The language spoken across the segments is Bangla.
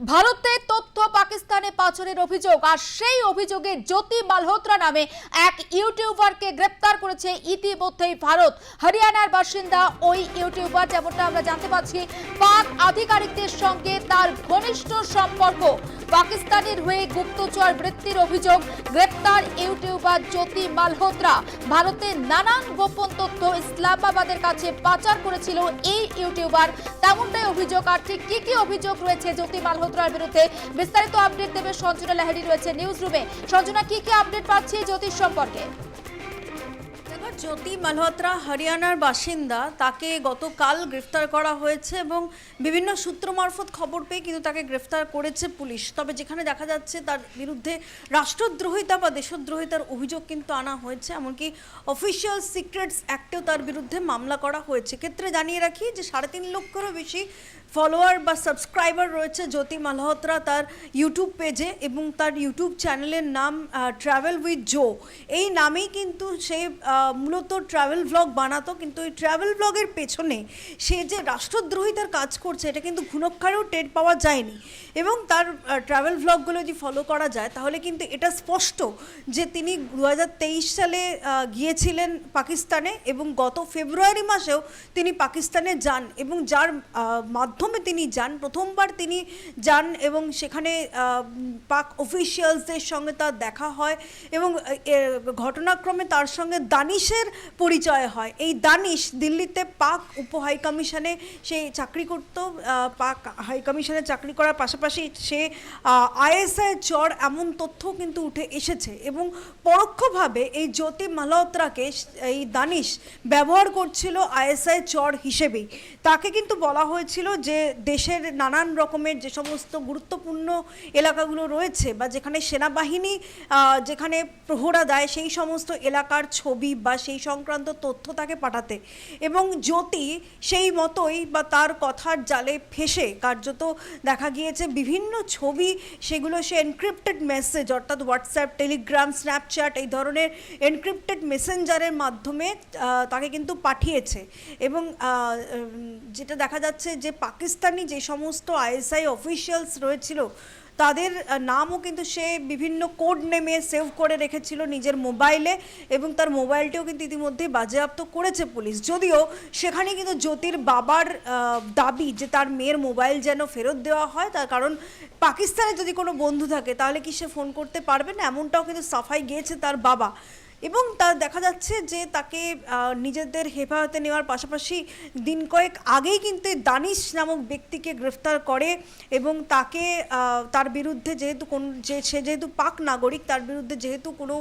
ভারতে তথ্য পাকিস্তানে পাচারের অভিযোগ, আর সেই অভিযোগে জ্যোতি মালহোত্রা নামে এক ইউটিউবারকে গ্রেপ্তার করেছে ইতিমধ্যেই ভারত। হরিয়ানার বাসিন্দা ওই ইউটিউবার, যেমনটা আমরা জানতে পাচ্ছি পাক আধিকারিকদের সঙ্গে তার ঘনিষ্ঠ সম্পর্ক। পাকিস্তানের হয়ে গুপ্তচর বৃত্তির অভিযোগ, গ্রেপ্তার ইউটিউবার জ্যোতি মালহোত্রা ভারতের নানান গোপন তথ্য ইসলামাবাদের কাছে পাচার করেছিল এই ইউটিউবার। তেমনটাই অভিযোগ, আর ঠিক কি কি অভিযোগ রয়েছে জ্যোতি মালহোত্রার বিরুদ্ধে বিস্তারিত আপডেট দেবে সঞ্জনা লাহিড়ি রয়েছে নিউজ রুমে সঞ্জনা, কি কি আপডেট পাচ্ছি জ্যোতিষ সম্পর্কে? জ্যোতি মালহোত্রা, হরিয়ানার বাসিন্দা, তাকে গতকাল গ্রেফতার করা হয়েছে এবং বিভিন্ন সূত্র মারফত খবর পেয়ে কিন্তু তাকে গ্রেফতার করেছে পুলিশ। তবে যেখানে দেখা যাচ্ছে তার বিরুদ্ধে রাষ্ট্রদ্রোহিতা বা দেশদ্রোহিতার অভিযোগ কিন্তু আনা হয়েছে, এমনকি অফিসিয়াল সিক্রেটস অ্যাক্টেও তার বিরুদ্ধে মামলা করা হয়েছে। ক্ষেত্রে জানিয়ে রাখি যে সাড়ে তিন লক্ষেরও বেশি ফলোয়ার বা সাবস্ক্রাইবার রয়েছে জ্যোতি মালহোত্রা তার ইউটিউব পেজে এবং তার ইউটিউব চ্যানেলের নাম ট্রাভেল উইথ জো এই নামেই কিন্তু সে মূলত ট্রাভেল ব্লগ বানাতো কিন্তু এই ট্রাভেল ব্লগের পেছনে সে যে রাষ্ট্রদ্রোহিতার কাজ করছে এটা কিন্তু ঘুণক্ষারেও টের পাওয়া যায়নি। এবং তার ট্রাভেল ভ্লগগুলো যদি ফলো করা যায় তাহলে কিন্তু এটা স্পষ্ট যে তিনি দু হাজার তেইশ সালে গিয়েছিলেন পাকিস্তানে এবং গত ফেব্রুয়ারি মাসেও তিনি পাকিস্তানে যান এবং যার আহ, মাধ্যমে তিনি যান, প্রথমবার তিনি যান এবং সেখানে পাক অফিসিয়ালসদের সঙ্গে তার দেখা হয় এবং ঘটনাক্রমে তার সঙ্গে দানিশের পরিচয় হয়। এই দানিশ দিল্লিতে পাক উপ হাই কমিশনে সে চাকরি করত পাক হাই কমিশনে চাকরি করার পাশাপাশি সে আইএসআই চর এমন তথ্য কিন্তু উঠে এসেছে এবং পরোক্ষভাবে এই জ্যোতি মালহোত্রাকে এই দানিশ ব্যবহার করছিল আইএসআই চর হিসেবেই। তাকে কিন্তু বলা হয়েছিল যে দেশের নানান রকমের যে সমস্ত গুরুত্বপূর্ণ এলাকাগুলো রয়েছে বা যেখানে সেনাবাহিনী যেখানে প্রহরা দেয় সেই সমস্ত এলাকার ছবি বা সেই সংক্রান্ত তথ্য তাকে পাঠাতে। এবং জ্যোতি সেই মতোই বা তার কথার জালে ফেসে কার্যত দেখা গিয়েছে বিভিন্ন ছবি, সেগুলো সে এনক্রিপ্টেড মেসেজ অর্থাৎ হোয়াটসঅ্যাপ টেলিগ্রাম স্ন্যাপচ্যাট এই ধরনের এনক্রিপ্টেড মেসেঞ্জারের মাধ্যমে তাকে কিন্তু পাঠিয়েছে। এবং যেটা দেখা যাচ্ছে যে পাকিস্তানি যে সমস্ত আইএসআই অফিসিয়ালস রয়েছিল, তাদের নামও কিন্তু সে বিভিন্ন কোড নেমে সেভ করে রেখেছিল নিজের মোবাইলে এবং তার মোবাইলটিও কিন্তু ইতিমধ্যে বাজেয়াপ্ত করেছে পুলিশ। যদিও সেখানে কিন্তু জ্যোতির বাবার দাবি যে তার মেয়ের মোবাইল যেন ফেরত দেওয়া হয়, তার কারণ পাকিস্তানে যদি কোনো বন্ধু থাকে, তাহলে কি সে ফোন করতে পারবে না? এমনটাও কিন্তু সাফাই গিয়েছে তার বাবা। এবং তা দেখা যাচ্ছে যে তাকে নিজেদের হেফাজতে নেওয়ার পাশাপাশি দিন কয়েক আগেই কিন্তু দানিশ নামক ব্যক্তিকে গ্রেফতার করে এবং তাকে তার বিরুদ্ধে যেহেতু কোন, যে, সে যেহেতু পাক নাগরিক, তার বিরুদ্ধে যেহেতু কোনো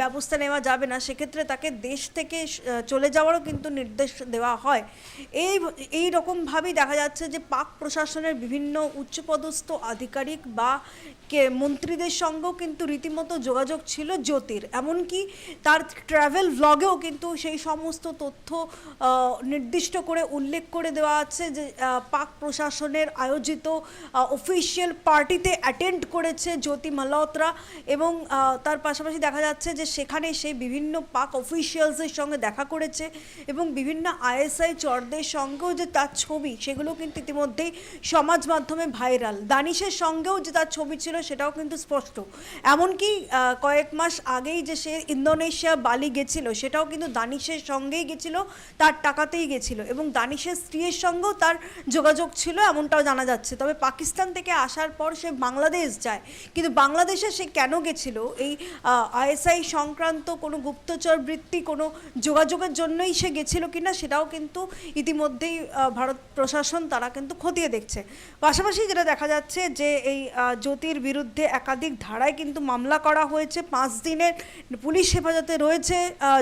ব্যবস্থা নেওয়া যাবে না। সেক্ষেত্রে তাকে দেশ থেকে চলে যাওয়ারও কিন্তু নির্দেশ দেওয়া হয়। এই এই রকমভাবেই দেখা যাচ্ছে যে পাক প্রশাসনের বিভিন্ন উচ্চপদস্থ আধিকারিক বা কে, মন্ত্রীদের সঙ্গেও কিন্তু রীতিমতো যোগাযোগ ছিল জ্যোতির। এমনকি তার ট্রাভেল ব্লগেও কিন্তু সেই সমস্ত তথ্য নির্দিষ্ট করে উল্লেখ করে দেওয়া আছে যে পাক প্রশাসনের আয়োজিত অফিসিয়াল পার্টিতে অ্যাটেন্ড করেছে জ্যোতি মালহোত্রা এবং আহ, তার পাশাপাশি দেখা যাচ্ছে যে সেখানে সে বিভিন্ন পাক অফিসিয়ালসের সঙ্গে দেখা করেছে এবং বিভিন্ন আইএসআই চরদের সঙ্গেও যে তার ছবি সেগুলো কিন্তু ইতিমধ্যেই সমাজ মাধ্যমে ভাইরাল দানিশের সঙ্গেও যে তার ছবি ছিল সেটাও কিন্তু স্পষ্ট। এমনকি কয়েক মাস আগেই যে সে ইন্দোনেশিয়া বালি গেছিল সেটাও কিন্তু দানিশের সঙ্গেই গেছিল তার টাকাতেই গেছিল এবং দানিশের স্ত্রীর সঙ্গেও তার যোগাযোগ ছিল এমনটাও জানা যাচ্ছে। তবে পাকিস্তান থেকে আসার পর সে বাংলাদেশ যায়। কিন্তু বাংলাদেশে সে কেন গেছিল এই আইএসআই সংক্রান্ত কোনো গুপ্তচর বৃত্তি কোনো যোগাযোগের জন্যই সে গেছিল কিনা সেটাও কিন্তু ইতিমধ্যেই ভারত প্রশাসন তারা কিন্তু খতিয়ে দেখছে। পাশাপাশি যেটা দেখা যাচ্ছে যে এই জ্যোতির বিরুদ্ধে একাধিক ধারায় কিন্তু মামলা করা হয়েছে। পাঁচ দিনের পুলিশ হেফাজতে রয়েছে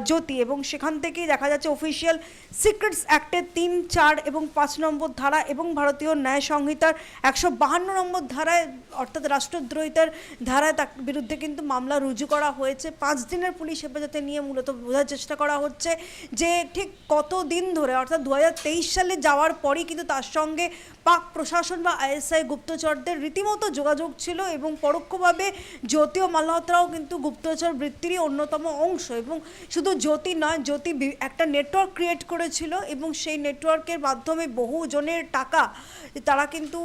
জ্যোতি এবং সেখান থেকেই দেখা যাচ্ছে অফিসিয়াল সিক্রেটস অ্যাক্টের তিন, চার এবং পাঁচ নম্বর ধারা এবং ভারতীয় ন্যায় সংহিতার একশো বাহান্ন নম্বর ধারায়, অর্থাৎ রাষ্ট্রদ্রোহিতার ধারায় তার বিরুদ্ধে কিন্তু মামলা রুজু করা হয়েছে। পাঁচ দিনের পুলিশ হেফাজতে নিয়ে মূলত বোঝার চেষ্টা করা হচ্ছে যে ঠিক কত দিন ধরে, অর্থাৎ দু হাজার তেইশ সালে যাওয়ার পরই কিন্তু তার সঙ্গে পাক প্রশাসন বা আইএসআই গুপ্তচরদের রীতিমতো যোগাযোগ ছিল এবং পরোক্ষভাবে জ্যোতি ও মালহোত্রাও কিন্তু গুপ্তচর বৃত্তিরই অন্যতম অংশ এবং শুধু জ্যোতি নয় জ্যোতি একটা নেটওয়ার্ক ক্রিয়েট করেছিল এবং সেই নেটওয়ার্কের মাধ্যমে বহু জনের টাকা তারা কিন্তু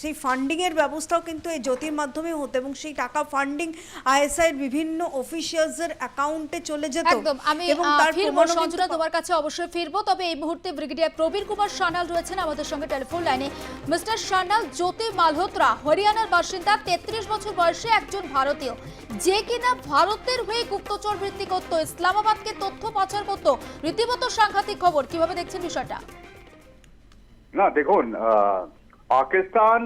সেই ফান্ডিংয়ের ব্যবস্থাও কিন্তু এই জ্যোতির মাধ্যমে হতো এবং সেই টাকা ফান্ডিং আইএসআই এর বিভিন্ন অফিসিয়ালসের অ্যাকাউন্টে চলে যেত একদম। আমি এবং তার তোমার কাছে অবশ্যই ফিরবো। তবে এই মুহূর্তে ব্রিগেডিয়ার প্রবীর কুমার সান্যাল রয়েছেন আমাদের সঙ্গে টেলিফোন লাইনে মিস্টার সান্যাল জ্যোতি মালহোত্রা হরিয়ানার বাসিন্দা, তেত্রিশ বছর বয়সে একজন ভারতীয়। যে কিনা ভারতের হয়ে গুপ্তচর বৃত্তি করত, ইসলামাবাদকে তথ্য পাচার করত, রীতিমতো সাংঘাতিক খবর। কীভাবে দেখছেন বিষয়টা? না, দেখুন পাকিস্তান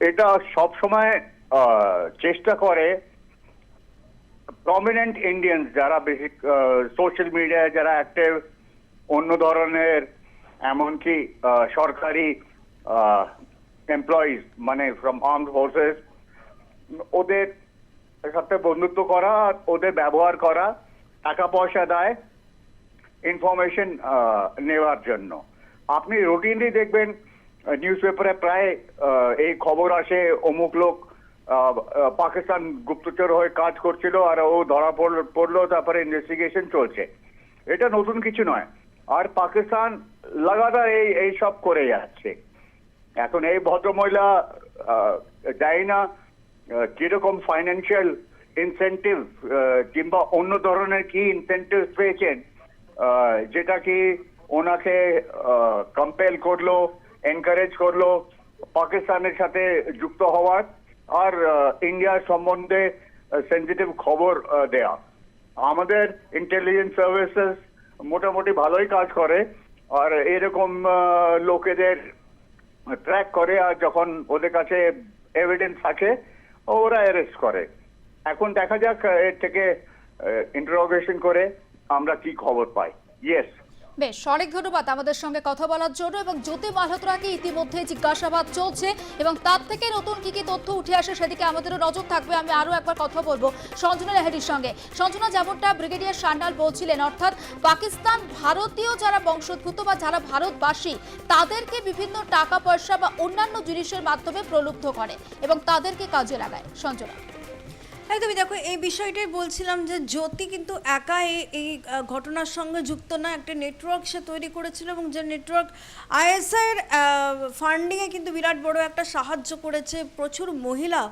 এটা সব সময় চেষ্টা করে প্রমিনেন্ট ইন্ডিয়ান যারা বেশি সোশ্যাল মিডিয়ায় যারা অ্যাক্টিভ অন্য ধরনের এমনকি সরকারি এমপ্লয়িজ মানে ফ্রম আর্মড ফোর্সেস ওদের সাথে বন্ধুত্ব করা, ওদের ব্যবহার করা টাকা পয়সা দেয় ইনফরমেশন নেওয়ার জন্য। আপনি রুটিনলি দেখবেন নিউজ পেপারে প্রায় এই খবর আসে, অমুক লোক পাকিস্তান গুপ্তচর হয়ে কাজ করছিল, আর ও ধরা পড়ল তারপরে ইনভেস্টিগেশন চলছে। এটা নতুন কিছু নয়। আর পাকিস্তান লাগাতার এই এই সব করে যাচ্ছে। এখন এই ভদ্রমহিলা আহ, জানি না আহ, কীরকম ফাইন্যান্সিয়াল ইনসেন্টিভ কিংবা অন্য ধরনের কি ইনসেন্টিভ পেয়েছেন যেটা কি ওনাকে কম্পেল করল এনকারেজ করল পাকিস্তানের সাথে যুক্ত হওয়ার আর ইন্ডিয়ার সম্বন্ধে সেন্সিটিভ খবর দেয়া। আমাদের ইন্টেলিজেন্স সার্ভিসেস মোটামুটি ভালোই কাজ করে। আর এরকম লোকেদের ট্র্যাক করে আর যখন ওদের কাছে এভিডেন্স থাকে, ওরা অ্যারেস্ট করে। এখন দেখা যাক, এর থেকে ইন্টারোগেশন করে আমরা কি খবর পাই। ইয়েস বেশ, অনেক ধন্যবাদ আমাদের সঙ্গে কথা বলার জন্য এবং জ্যোতি মালহোত্রাকে ইতিমধ্যে জিজ্ঞাসাবাদ চলছে এবং তার থেকে নতুন কি কি তথ্য উঠে আসে সেদিকে আমাদেরও নজর থাকবে, আমি আরও একবার কথা বলব সঞ্জনা লাহারির সঙ্গে। সঞ্জনা, যেমনটা ব্রিগেডিয়ার সান্ডাল বলছিলেন, অর্থাৎ পাকিস্তান ভারতীয় যারা বংশোদ্ভূত বা যারা ভারতবাসী, তাদেরকে বিভিন্ন টাকা পয়সা বা অন্যান্য জিনিসের মাধ্যমে প্রলুব্ধ করে এবং তাদেরকে কাজে লাগায়। সঞ্জনা। একদমই দেখো, এই বিষয়টাই বলছিলাম যে জ্যোতি কিন্তু একা এই- ঘটনার সঙ্গে যুক্ত না। একটা নেটওয়ার্ক সে তৈরি করেছিল এবং যে নেটওয়ার্ক আইএসআইয়ের ফান্ডিংয়ে কিন্তু বিরাট বড় একটা সাহায্য করেছে প্রচুর মহিলা।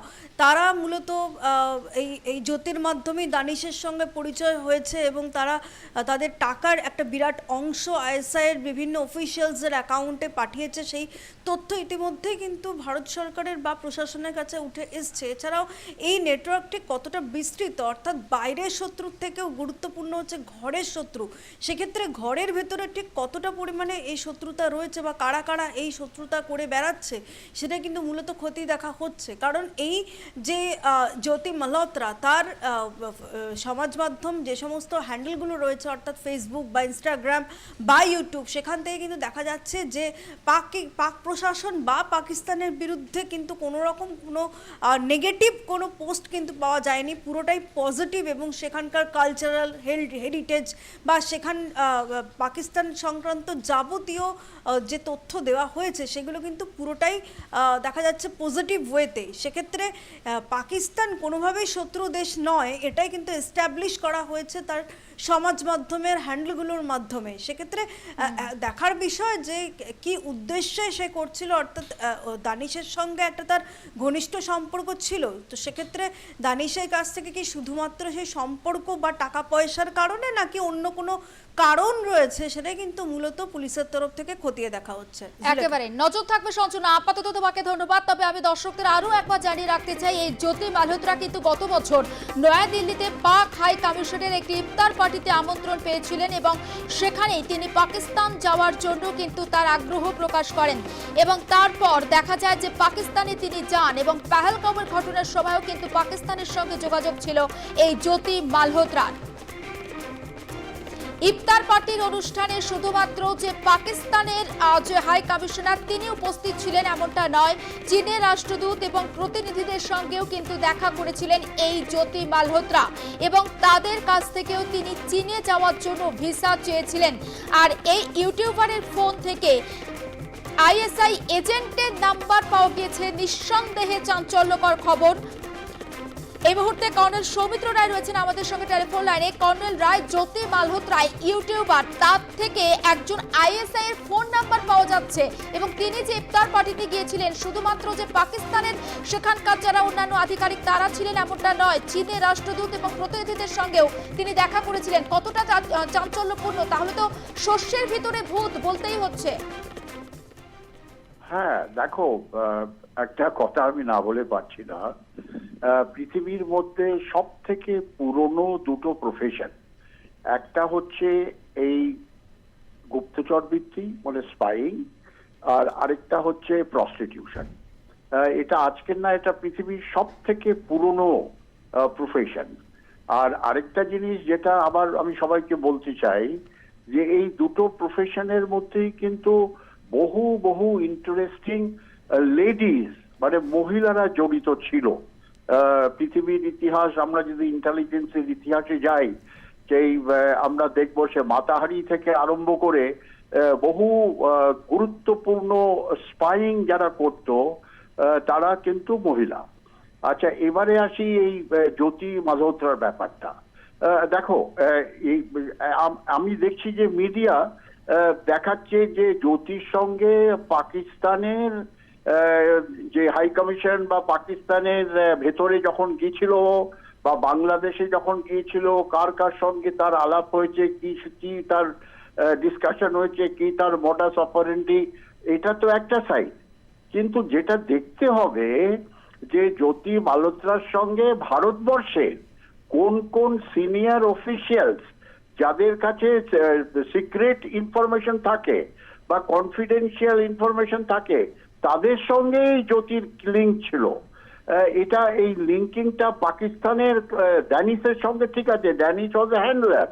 তারা মূলত এই এই জ্যোতির মাধ্যমেই দানিশের সঙ্গে পরিচয় হয়েছে এবং তারা, তাদের টাকার একটা বিরাট অংশ আইএসআইয়ের বিভিন্ন অফিসিয়ালসের অ্যাকাউন্টে পাঠিয়েছে। সেই তথ্য ইতিমধ্যেই কিন্তু ভারত সরকারের বা প্রশাসনের কাছে উঠে এসছে। এছাড়াও এই নেটওয়ার্কটি কতটা বিস্তৃত? অর্থাৎ বাইরের শত্রুর থেকেও গুরুত্বপূর্ণ হচ্ছে ঘরের শত্রু। সেক্ষেত্রে ঘরের ভেতরে ঠিক কতটা পরিমাণে এই শত্রুতা রয়েছে বা কারা কারা এই শত্রুতা করে বেড়াচ্ছে, সেটা কিন্তু মূলত ক্ষতি দেখা হচ্ছে। কারণ এই যে জ্যোতি মালহোত্রা, তার সমাজ মাধ্যম যে সমস্ত হ্যান্ডেলগুলো রয়েছে, অর্থাৎ ফেসবুক বা ইনস্টাগ্রাম বা ইউটিউব, সেখান থেকে কিন্তু দেখা যাচ্ছে যে, পাক পাক প্রশাসন বা পাকিস্তানের বিরুদ্ধে কিন্তু কোনো রকম কোনো নেগেটিভ কোনো পোস্ট কিন্তু পাওয়া যায়নি। পুরোটাই পজিটিভ এবং সেখানকার কালচারাল হেরিটেজ বা সেখান পাকিস্তান সংক্রান্ত যাবতীয় যে তথ্য দেওয়া হয়েছে, সেগুলো কিন্তু পুরোটাই দেখা যাচ্ছে পজিটিভ ওয়েতে সেক্ষেত্রে পাকিস্তান কোনোভাবেই শত্রু দেশ নয়, এটাই কিন্তু এস্টাবলিশ করা হয়েছে তার সমাজ মাধ্যমের হ্যান্ডেলগুলোর মাধ্যমে। সেক্ষেত্রে দেখার বিষয় যে কি উদ্দেশ্যে সে করছিল অর্থাৎ দানিশের সঙ্গে একটা তার ঘনিষ্ঠ সম্পর্ক ছিল তো সেক্ষেত্রে দানিশের কাছ থেকে কি শুধুমাত্র সেই সম্পর্ক বা টাকা পয়সার কারণে নাকি অন্য কোনো কারণ রয়েছে সেটাই কিন্তু মূলত পুলিশের তরফ থেকে খতিয়ে দেখা হচ্ছে। একেবারে। নজর থাকবে সঞ্চনা। আপাতত তোমাকে ধন্যবাদ। তবে আমি দর্শকদের আরও একবার জানিয়ে রাখতে চাই, এই জ্যোতি মালহোত্রা কিন্তু গত বছর নয়াদিল্লিতে পাক হাই কমিশনের একটি ইফতার পার্টিতে আমন্ত্রণ পেয়েছিলেন এবং সেখানেই তিনি পাকিস্তান যাওয়ার জন্য কিন্তু তার আগ্রহ প্রকাশ করেন। এবং তারপর দেখা যায় যে পাকিস্তানে তিনি যান এবং পাহেলগামের ঘটনার সময়ও কিন্তু পাকিস্তানের সঙ্গে যোগাযোগ ছিল এই জ্যোতি মালহোত্রার। ইফতার পার্টির অনুষ্ঠানে শুধুমাত্র যে পাকিস্তানের যে হাই কমিশনার তিনি উপস্থিত ছিলেন এমনটা নয়, চীনের রাষ্ট্রদূত এবং প্রতিনিধিদের সঙ্গেও কিন্তু দেখা করেছিলেন এই জ্যোতি মালহোত্রা এবং তাদের কাছ থেকেও তিনি চীনে যাওয়ার জন্য ভিসা চেয়েছিলেন। আর এই ইউটিউবারের ফোন থেকে আইএসআই এজেন্টের নাম্বার পাওয়া গিয়েছে, নিঃসন্দেহে চাঞ্চল্যকর খবর। এই মুহূর্তে কর্নেল সৌমিত্র রায় রয়েছেন আমাদের সঙ্গে টেলিফোন লাইনে। কর্নেল রায়, জ্যোতি মালহোত্রায় ইউটিউবার, তার থেকে একজন আইএসআই এর ফোন নাম্বার পাওয়া যাচ্ছে এবং তিনি যে ইফতার পার্টিতে গিয়েছিলেন, শুধুমাত্র যে পাকিস্তানের সেখানকার যারা অন্যান্য আধিকারিক, তারা ছিলেন এমনটা নয়। চীনের রাষ্ট্রদূত এবং প্রতিনিধিদের সঙ্গেও তিনি দেখা করেছিলেন। কতটা চাঞ্চল্যপূর্ণ? তাহলে তো শস্যের ভিতরে ভূত বলতেই হচ্ছে। হ্যাঁ দেখো একটা কথা আমি না বলে পারছি না। পৃথিবীর মধ্যে সব থেকে পুরনো দুটো প্রফেশন একটা হচ্ছে এই গুপ্তচর বৃত্তি মানে স্পাইং আর আরেকটা হচ্ছে প্রস্টিটিউশন এটা আজকের না, এটা পৃথিবীর সব থেকে পুরনো প্রফেশন আর আরেকটা জিনিস যেটা আবার আমি সবাইকে বলতে চাই, যে এই দুটো প্রফেশনের মধ্যেই কিন্তু বহু বহু ইন্টারেস্টিং লেডিজ মানে মহিলারা জড়িত ছিল। পৃথিবীর ইতিহাস, আমরা যদি ইন্টেলিজেন্সের ইতিহাসে যাই, সেই আমরা দেখব সে মাতাহারি থেকে আরম্ভ করে বহু গুরুত্বপূর্ণ স্পাইং যারা করত তারা কিন্তু মহিলা। আচ্ছা এবারে আসি এই জ্যোতি মালহোত্রার ব্যাপারটা। দেখো আমি দেখছি যে মিডিয়া দেখাচ্ছে যে জ্যোতির সঙ্গে পাকিস্তানের যে হাই কমিশন বা পাকিস্তানের ভেতরে যখন গিয়েছিল বা বাংলাদেশে যখন গিয়েছিল, কার কার সঙ্গে তার আলাপ হয়েছে, কি কি তার ডিসকাশন হয়েছে, কি তার মোটাস অপারেন্টি এটা তো একটা সাইড কিন্তু যেটা দেখতে হবে যে জ্যোতি মালহোত্রার সঙ্গে ভারতবর্ষের কোন কোন সিনিয়র অফিসিয়ালস যাদের কাছে সিক্রেট ইনফরমেশন থাকে বা কনফিডেন্সিয়াল ইনফরমেশন থাকে তাদের সঙ্গে এই জ্যোতির লিঙ্ক ছিল। এটা এই লিঙ্কিংটা পাকিস্তানের ড্যানিসের সঙ্গে ঠিক আছে ড্যানিস ওয়াজ হ্যান্ডলার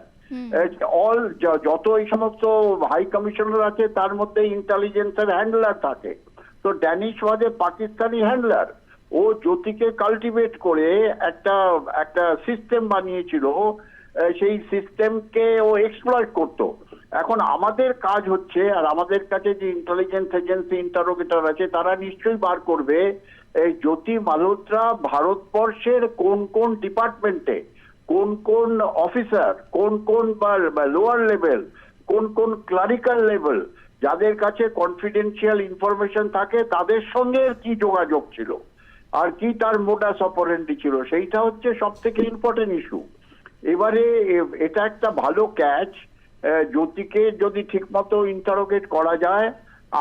অল যত এই সমস্ত হাই কমিশনার আছে তার মধ্যে ইন্টেলিজেন্সের হ্যান্ডলার থাকে। তো Danish was a Pakistani handler ও জ্যোতিকে কাল্টিভেট করে একটা একটা সিস্টেম বানিয়েছিল সেই সিস্টেমকে ও এক্সপ্লয়েট করতো। এখন আমাদের কাজ হচ্ছে, আর আমাদের কাছে যে ইন্টেলিজেন্স এজেন্সি ইন্টারোগেটর আছে, তারা নিশ্চয়ই বার করবে, এই জ্যোতি মালহোত্রা ভারতবর্ষের কোন কোন ডিপার্টমেন্টে কোন কোন অফিসার কোন কোন লোয়ার লেভেল কোন কোন ক্লারিক্যাল লেভেল যাদের কাছে কনফিডেন্সিয়াল ইনফরমেশন থাকে, তাদের সঙ্গে কি যোগাযোগ ছিল, আর কি তার মোটাস অপারেন্টি ছিল, সেইটা হচ্ছে সব থেকে ইম্পর্টেন্ট ইস্যু এবারে এটা একটা ভালো ক্যাচ জ্যোতিকে যদি ঠিকমতো ইন্টারোগেট করা যায়,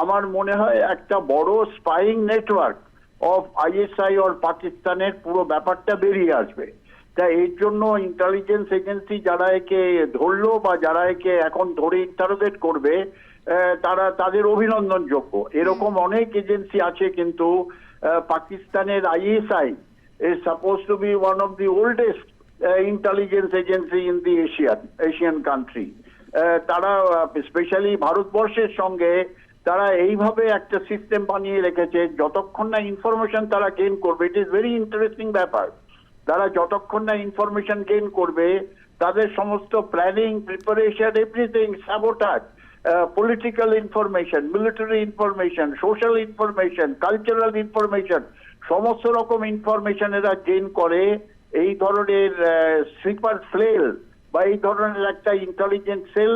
আমার মনে হয় একটা বড় spying network of ISI or পাকিস্তানের পুরো ব্যাপারটা বেরিয়ে আসবে। তা এর জন্য ইন্টেলিজেন্স এজেন্সি যারা একে ধরলো বা যারা একে এখন ধরে ইন্টারোগেট করবে তারা তাদের অভিনন্দনযোগ্য। এরকম অনেক এজেন্সি আছে কিন্তু পাকিস্তানের ISI is supposed to be one of the oldest uh, agency in the Asian Asian country. Uh, তারা স্পেশালি ভারতবর্ষের সঙ্গে তারা এইভাবে একটা সিস্টেম বানিয়ে রেখেছে যতক্ষণ না ইনফরমেশন তারা গেইন করবে ইট ইজ ভেরি ইন্টারেস্টিং ব্যাপার তারা যতক্ষণ না ইনফরমেশন গেইন করবে তাদের সমস্ত planning preparation everything sabotage political information military information social information cultural information সমস্ত রকম ইনফরমেশন এরা গেইন করে এই ধরনের স্লিপার ফ্লেল বা এই ধরনের একটা ইন্টেলিজেন্ট সেল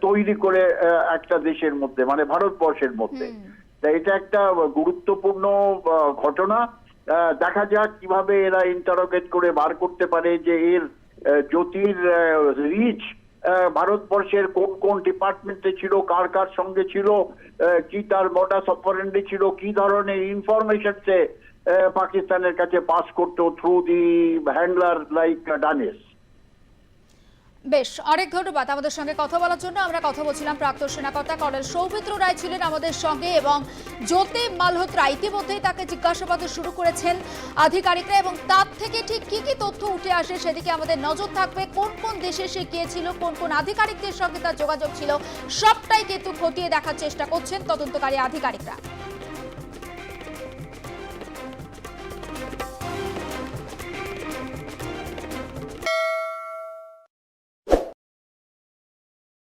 তৈরি করে একটা দেশের মধ্যে মানে ভারতবর্ষের মধ্যে। তা এটা একটা গুরুত্বপূর্ণ ঘটনা। দেখা যাক কীভাবে এরা ইন্টারোগেট করে বার করতে পারে যে এর জ্যোতির রিচ ভারতবর্ষের কোন কোন ডিপার্টমেন্টে ছিল কার কার সঙ্গে ছিল কি তার মোটাস অপারেন্ডি ছিল কি ধরনের ইনফরমেশন সে পাকিস্তানের কাছে পাস করতো through the handler like Danish বেশ, অনেক ধন্যবাদ আমাদের সঙ্গে কথা বলার জন্য। আমরা কথা বলছিলাম প্রাক্তন সেনাকর্তা কর্নেল সৌমিত্র রায় ছিলেন আমাদের সঙ্গে এবং জ্যোতি মালহোত্রা ইতিমধ্যেই তাকে জিজ্ঞাসাবাদ শুরু করেছেন আধিকারিকরা এবং তার থেকে ঠিক কি কি তথ্য উঠে আসে সেদিকে আমাদের নজর থাকবে। কোন কোন দেশে সে গিয়েছিল কোন কোন আধিকারিকদের সঙ্গে তার যোগাযোগ ছিল, সবটাই কিন্তু খতিয়ে দেখার চেষ্টা করছেন তদন্তকারী আধিকারিকরা।